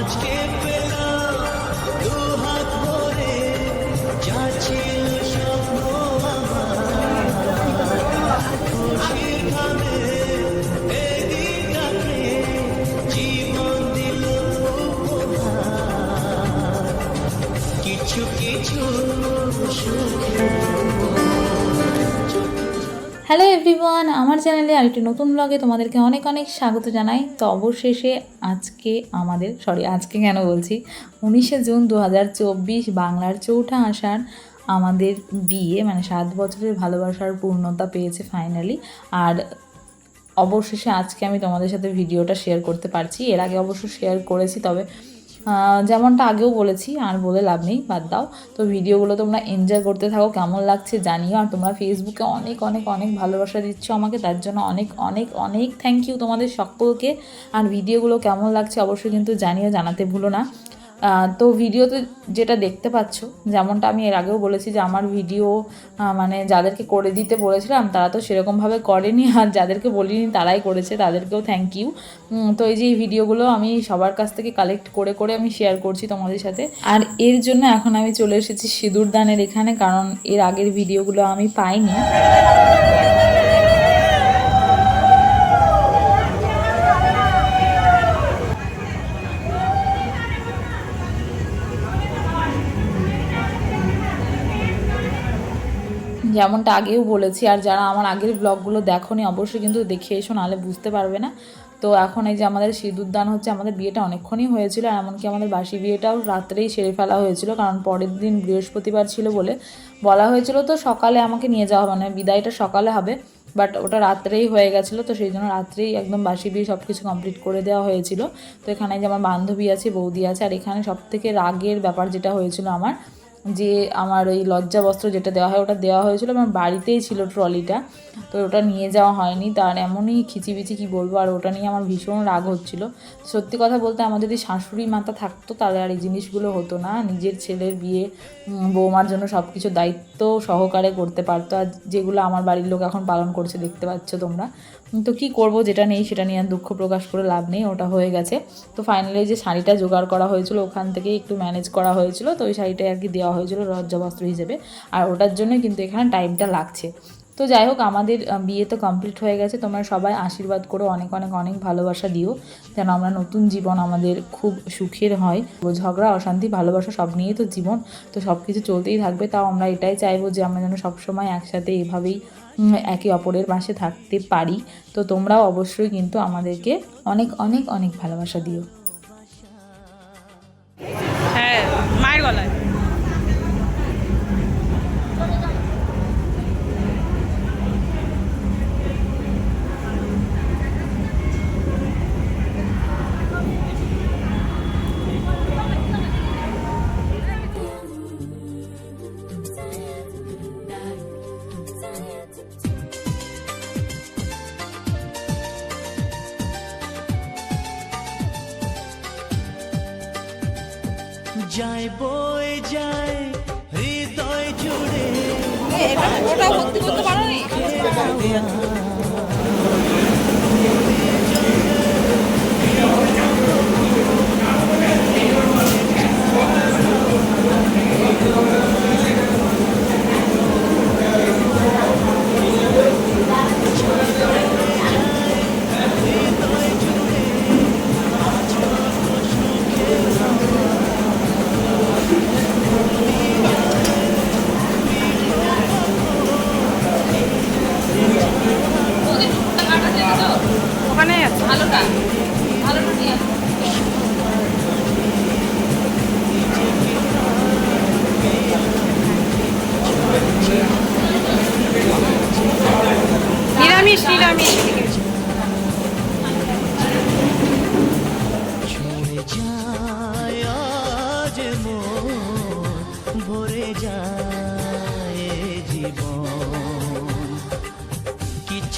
আজকে পেলাম দু হাত ভরে যা ছিল স্বপ্ন খুশির জীবন দিল কিছু কিছু সুখের হ্যালো এভরিওয়ান আমার চ্যানেলে আরেকটি নতুন ব্লগে তোমাদেরকে অনেক অনেক স্বাগত জানাই। তো অবশেষে আজকে আমাদের সরি আজকে কেন বলছি? উনিশে জুন দু হাজার চব্বিশ বাংলার চৌঠা আষাঢ় আমাদের বিয়ে মানে সাত বছরের ভালোবাসার পূর্ণতা পেয়েছে ফাইনালি আর অবশেষে আজকে আমি তোমাদের সাথে ভিডিওটা শেয়ার করতে পারছি। এর আগে অবশ্য শেয়ার করেছি, তবে যেমনটা আগেও বলেছি, আর বলে লাভ নেই, বাদ দাও। তো ভিডিওগুলো তোমরা এনজয় করতে থাকো, কেমন লাগছে জানিও। আর তোমরা ফেসবুকে অনেক অনেক অনেক ভালোবাসা দিচ্ছ আমাকে, তার জন্য অনেক অনেক অনেক থ্যাংক ইউ তোমাদের সকলকে। আর ভিডিওগুলো কেমন লাগছে অবশ্যই কিন্তু জানিও, জানাতে ভুলো না। তো ভিডিওতে যেটা দেখতে পাচ্ছ, যেমনটা আমি এর আগেও বলেছি যে আমার ভিডিও মানে যাদেরকে করে দিতে বলেছিলাম, তারা তো সেরকমভাবে করেনি, আর যাদেরকে বলিনি তারাই করেছে, তাদেরকেও থ্যাংক ইউ তো এই যে এই ভিডিওগুলো আমি সবার কাছ থেকে কালেক্ট করে করে আমি শেয়ার করছি তোমাদের সাথে। আর এর জন্য এখন আমি চলে এসেছি সিঁদুর দানের এখানে, কারণ এর আগের ভিডিওগুলো আমি পাইনি। যেমনটা আগেও বলেছি, আর যারা আমার আগের ব্লগগুলো দেখোনি অবশ্যই কিন্তু দেখে এসো, নাহলে বুঝতে পারবে না। তো এখন এই যে আমাদের সিঁদুরদান হচ্ছে, আমাদের বিয়েটা অনেকক্ষণই হয়েছিল, আর এমনকি আমাদের বাসি বিয়েটাও রাত্রেই সেরে ফেলা হয়েছিল, কারণ পরের দিন বৃহস্পতিবার ছিল বলে বলা হয়েছিল। তো সকালে আমাকে নিয়ে যাওয়া হবে মানে বিদায়টা সকালে হবে বাট ওটা রাত্রেই হয়ে গেছিল, তো সেই জন্য রাত্রেই একদম বাসি বিয়ে সব কিছু কমপ্লিট করে দেওয়া হয়েছিল। তো এখানে যে আমার বান্ধবী আছে, বৌদি আছে, আর এখানে সব থেকে রাগের ব্যাপার যেটা হয়েছিল আমার যে আমার ওই লজ্জা বস্ত্র যেটা দেওয়া হয় ওটা দেওয়া হয়েছিল আমার বাড়িতেই ছিল ট্রলিটা। তো ওটা নিয়ে যাওয়া হয়নি। তার এমনই খিচিবিচি কি বলব? আর ওটা নিয়ে আমার ভীষণ রাগ হচ্ছিল। সত্যি কথা বলতে আমার যদি শাশুড়ি মাতা থাকতো তাহলে আর এই জিনিসগুলো হতো না। নিজের ছেলের বিয়ে বৌমার জন্য সব কিছু দায়িত্ব সহকারে করতে পারতো। আর যেগুলো আমার বাড়ির লোক এখন পালন করছে, দেখতে পাচ্ছ তোমরা। তো কি করব, যেটা নেই সেটা নিয়ে আর দুঃখ প্রকাশ করে লাভ নেই, ওটা হয়ে গেছে। তো ফাইনালি যে শাড়িটা জোগাড় করা হয়েছিল, ওখান থেকে একটু ম্যানেজ করা হয়েছিল, তো ওই শাড়িটা আর কি দেওয়া হয়েছিল লজ্জাবস্ত্র হিসেবে। আর ওটার জন্য কিন্তু এখানে টাইমটা লাগছে। তো যাই হোক, আমাদের বিয়ে তো কমপ্লিট হয়ে গেছে। তোমরা সবাই আশীর্বাদ করো, অনেক অনেক অনেক ভালোবাসা দিও, যেন আমরা নতুন জীবন আমাদের খুব সুখের হয়। ঝগড়া, অশান্তি, ভালোবাসা সব নিয়েই তো জীবন, তো সব কিছু চলতেই থাকবে। তাও আমরা এটাই চাইব যে আমরা যেন সবসময় একসাথে এভাবেই একে অপরের পাশে থাকতে পারি। তো তোমরাও অবশ্যই কিন্তু আমাদেরকে অনেক অনেক অনেক ভালোবাসা দিও। যায় বয়ে যায় হৃদয় জুড়ে ওটা ভর্তি করতে পারো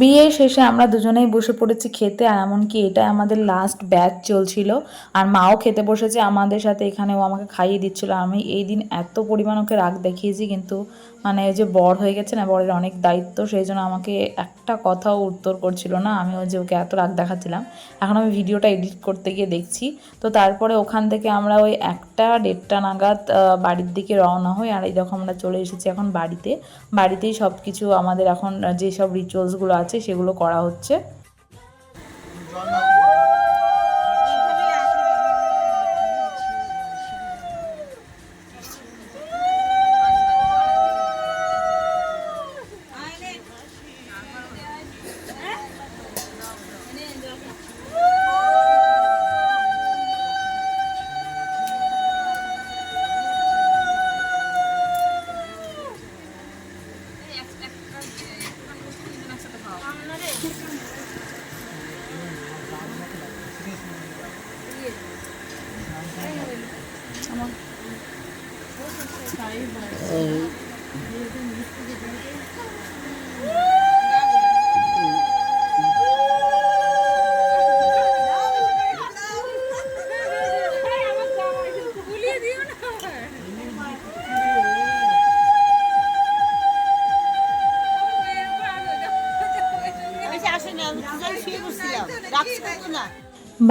বিয়ে শেষে আমরা দুজনেই বসে পড়েছি খেতে, আর এমনকি এটা আমাদের লাস্ট ব্যাচ চলছিল। আর মাও খেতে বসেছে আমাদের সাথে এখানে ও আমাকে খাইয়ে দিচ্ছিল। আমি এই দিন এত পরিমাণ ওকে রাগ দেখিয়েছি, কিন্তু মানে যে বর হয়ে গেছে না, বরের অনেক দায়িত্ব, সেই জন্য আমাকে একটা কথাও উত্তর করছিল না। আমি ওই যে ওকে এত রাগ দেখাচ্ছিলাম। এখন আমি ভিডিওটা এডিট করতে গিয়ে দেখছি। তো তারপরে ওখান থেকে আমরা ওই একটা দেড়টা নাগাদ বাড়ির দিকে রওনা হই। আর এই দেখো আমরা চলে এসেছি এখন বাড়িতে। বাড়িতেই সব কিছু আমাদের এখন যেসব রিচুয়ালসগুলো আছে সেগুলো করা হচ্ছে।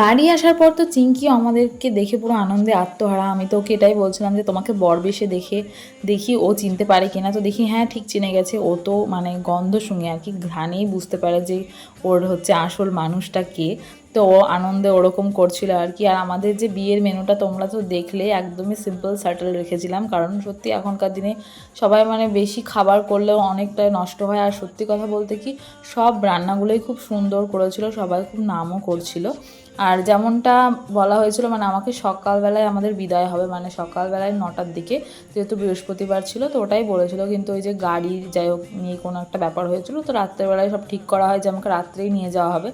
বাড়ি আসার পর তো চিঙ্কি আমাদেরকে দেখে পুরো আনন্দে আত্মহারা। আমি তো ওকে এটাই বলছিলাম যে, তোমাকে বর বেশে দেখে, দেখি ও চিনতে পারে কিনা। তো দেখি হ্যাঁ ঠিক চিনে গেছে। ও তো মানে গন্ধ শুনে আর কি, ঘ্রাণেই বুঝতে পারে যে ওর হচ্ছে আসল মানুষটা কে। তো আনন্দে ওরকম করছিল আর কি। আর আমাদের যে বিয়ের মেনুটা তোমরা তো দেখলে, একদমই সিম্পল সাটল রেখেছিলাম। কারণ সত্যি এখনকার দিনে সবাই মানে বেশি খাবার করলেও অনেকটা নষ্ট হয়। আর সত্যি কথা বলতে কি, সব রান্নাগুলোই খুব সুন্দর করেছিল, সবাই খুব নামও করছিল। আর যেমনটা বলা হয়েছিল মানে আমাকে সকালবেলায় আমাদের বিদায় হবে মানে সকালবেলায় নটার দিকে, যেহেতু বৃহস্পতিবার ছিল, তো ওটাই বলেছিল। কিন্তু ওই যে গাড়ি যাই হোক নিয়ে কোনো একটা ব্যাপার হয়েছিল, তো রাত্রেবেলায় সব ঠিক করা হয় যে আমাকে রাত্রেই নিয়ে যাওয়া হবে।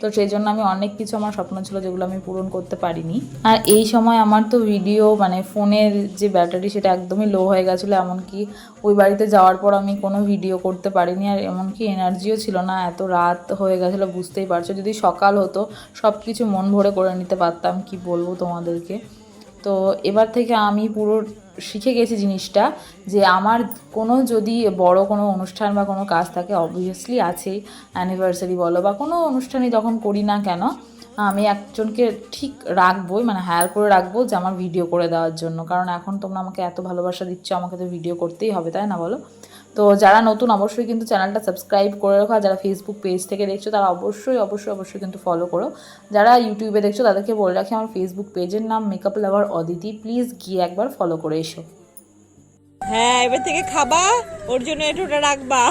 তো সেই জন্য আমি অনেক কিছু আমার স্বপ্ন ছিল যেগুলো আমি পূরণ করতে পারিনি। আর এই সময় আমার তো ভিডিও মানে ফোনের যে ব্যাটারি সেটা একদমই লো হয়ে গেছিল, এমনকি ওই বাড়িতে যাওয়ার পর আমি কোনো ভিডিও করতে পারিনি, আর এমনকি এনার্জিও ছিল না, এত রাত হয়ে গেছিল, বুঝতেই পারছ। যদি সকাল হতো সব কিছু মন ভরে করে নিতে পারতাম, কি বলব তোমাদেরকে। তো এবার থেকে আমি পুরো শিখে গেছি জিনিসটা যে আমার কোনো যদি বড় কোনো অনুষ্ঠান বা কোনো কাজ থাকে অবভিয়াসলি আছেই অ্যানিভার্সারি বলো বা কোনো অনুষ্ঠানে যখন করি না কেন, আমি একজনকে ঠিক রাখবোই মানে হায়ার করে রাখব যে আমার ভিডিও করে দেওয়ার জন্য। কারণ এখন তোমরা আমাকে এত ভালোবাসা দিচ্ছ, আমাকে তো ভিডিও করতেই হবে, তাই না বলো? তো যারা নতুন, অবশ্যই কিন্তু চ্যানেলটা সাবস্ক্রাইব করে রাখো। যারা ফেসবুক পেজ থেকে দেখছ, তারা অবশ্যই অবশ্যই অবশ্যই কিন্তু ফলো করো। যারা ইউটিউবে দেখছ, তাদেরকে বলে রাখি, আমার ফেসবুক পেজের নাম মেকআপ লাভার অদিতি প্লিজ গিয়ে একবার ফলো করে এসো। হ্যাঁ এবার থেকে খাবা। ওর জন্য একটু ওটা রাখবা।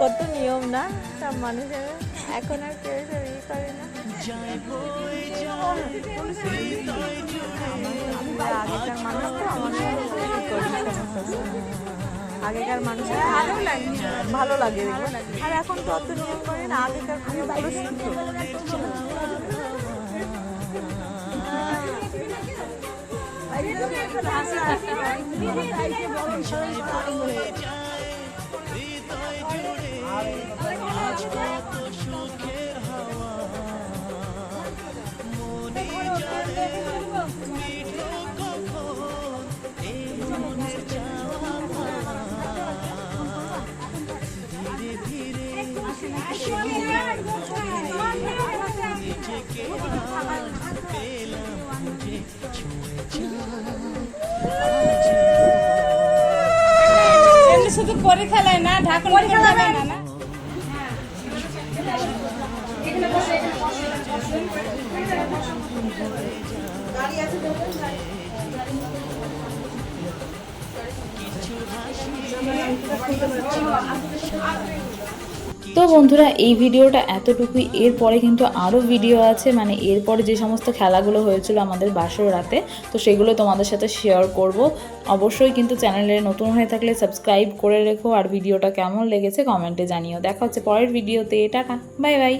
কত নিয়ম না, সব মানুষের। এখন আর কেউ আগেকার মানুষ তো আমাদের আগেকার মানুষের ভালো লাগে ভালো লাগে আর এখন তো অত নিয়ম করে না আগেকার নিয়মগুলো সুন্দর এমনি শুধু পরে খেলায় না ঢাকুন খেলায় না না তো বন্ধুরা, এই ভিডিওটা এতটুকুই এরপরে কিন্তু আরও ভিডিও আছে। মানে এরপরে যে সমস্ত খেলাগুলো হয়েছিল আমাদের বাসর রাতে তো সেগুলো তোমাদের সাথে শেয়ার করব। অবশ্যই কিন্তু চ্যানেলে নতুন হয়ে থাকলে সাবস্ক্রাইব করে রেখো। আর ভিডিওটা কেমন লেগেছে কমেন্টে জানিও। দেখা হচ্ছে পরের ভিডিওতে টাটা। Bye bye